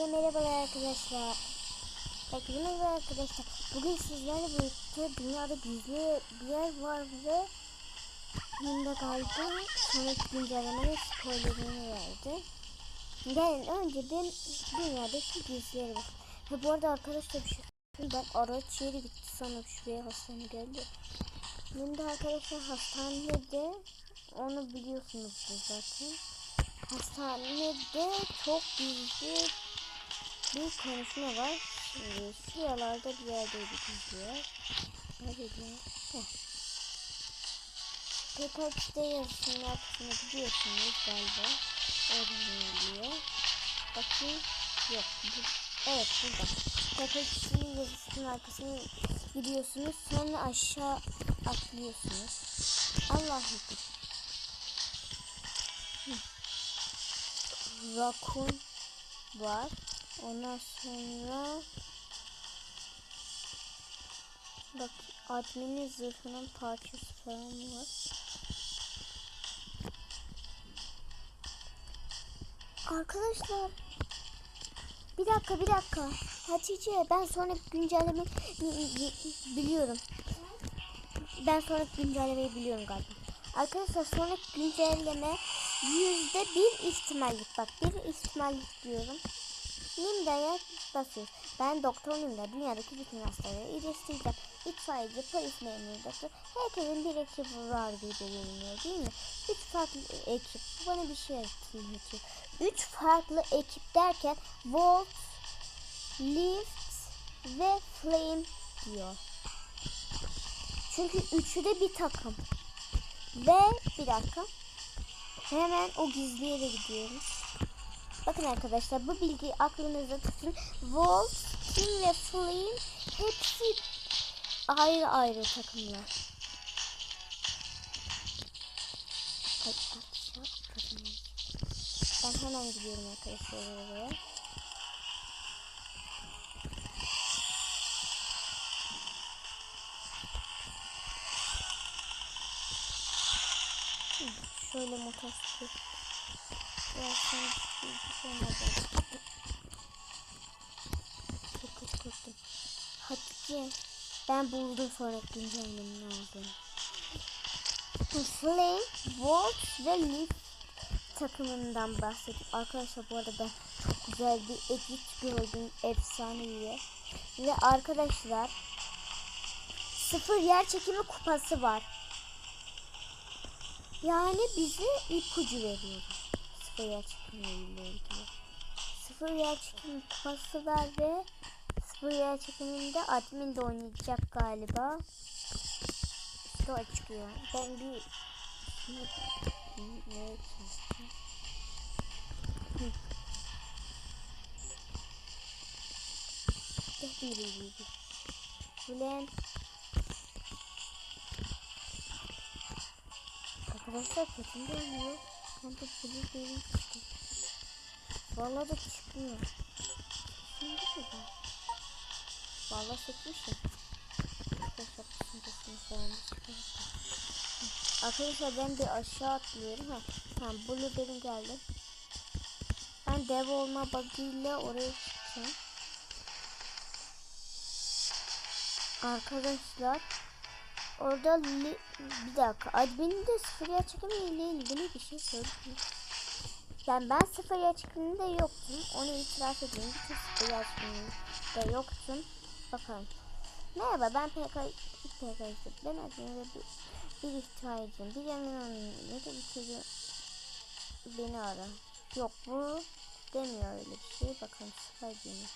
Herkese merhabalar arkadaşlar. Herkese merhaba arkadaşlar. Bugün sizlerle birlikte dünyada gizli bir yer var ve Bunda galiba sonraki güncellemenin spoilerını verdi. Yani önce ben dünyadaki gizlileri var. Ve bu arada arkadaşlar bir şey. Ben araç yeri gitti sanıp şuraya hastane geldi. Bunda arkadaşlar hastanede onu biliyorsunuz zaten. Hastanede çok gizli bir konuşma var. Şimdi şuralarda bir yerdeydi gizliyor. Neredeydi ya? Heh. Pepex'te yazısının arkasını biliyorsunuz galiba. Oradan geliyor. Bakayım. Yok. Bu, evet burada. Pepex'in yazısının arkasını gidiyorsunuz. Sonra aşağı atlıyorsunuz. Allah'ım. Rakun var. Ondan sonra bak adminin zırhının parçası falan var. Arkadaşlar bir dakika bir dakika Hatice ben sonra güncelleme biliyorum. Ben sonra güncellemeyi biliyorum galiba. Arkadaşlar sonra güncelleme yüzde bir ihtimallik bak bir ihtimallik diyorum. Nimda'ya basıyoruz. Ben doktor Nimda dünyadaki bütün hastaları iyileştireceğim. İtfaiyeci, polis memuru, doktor. Herkesin bir ekibi var gibi görünüyor değil mi? Üç farklı ekip. Bu bana bir şey anlatıyor. Üç farklı ekip derken Volt, Lift ve Flame diyor. Çünkü üçü de bir takım. Ve bir dakika. Hemen o gizli yere gidiyoruz. Bakın arkadaşlar bu bilgiyi aklınızda tutun. Volt, Team ve Flame hepsi ayrı ayrı takımlar. Ay. Ben hemen gidiyorum arkadaşlar oraya. Şöyle motosiklet. Biraz sonra bir şey olmadı. Çok korktum. Hatice. Ben buldum sonra güncellemenin aldığını. Flame, Volt ve Leaf takımından bahsedeyim. Arkadaşlar bu arada çok güzel bir edit gördüm. Efsanevi. Ve arkadaşlar sıfır yer çekimi kupası var. Yani bize ipucu veriyor. Sıfır yer. Sıfır yer çekimi kupası var ve sıfır yer çekiminde admin de oynayacak galiba. İşte o çıkıyor. Ben bir ne? Hı. Ulan Arkadaşlar kötü görünüyor. De blue değilim çıktı. Vallahi da çıkmıyor. Şimdi mi ben? Vallahi sıkmışım. Arkadaşlar ben bir aşağı atlıyorum. Ha. Tamam blue benim geldi. Ben dev olma bug'ıyla oraya çıkacağım. Arkadaşlar Orada li, bir dakika. Admin'in de sıfır yer çekimiyle ilgili bir şey söyleyeyim. Yani ben sıfır yer çekiminde yoktum. Onu itiraf edeyim. Bütün sıfır yer çekiminde yoktum. Bakalım. Merhaba ben PK PK'ydım. Ben admin'de bir, bir ihtiyacım. Bir yemin ne de bir şey beni ara. Yok bu demiyor öyle bir şey. Bakalım sıfır değil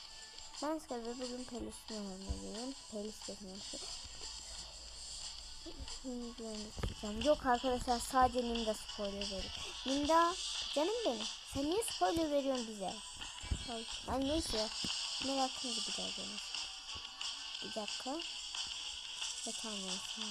Ben sıfır bugün pelisini oynamalıyım. Pelis Yok arkadaşlar sadece Linda spoiler veriyor. Linda canım benim. Sen niye spoiler veriyorsun bize? Ben neyse merakını gider benim. Bir dakika. Ve tamam tamam.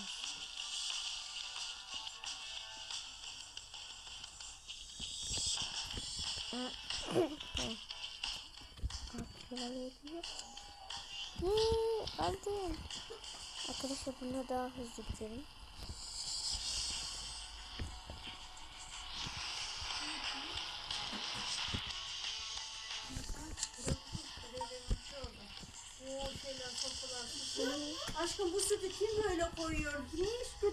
Aldım. Arkadaşlar buna daha hızlı gidelim. Aşkım bu sütü kim böyle koyuyor? Niye hiç?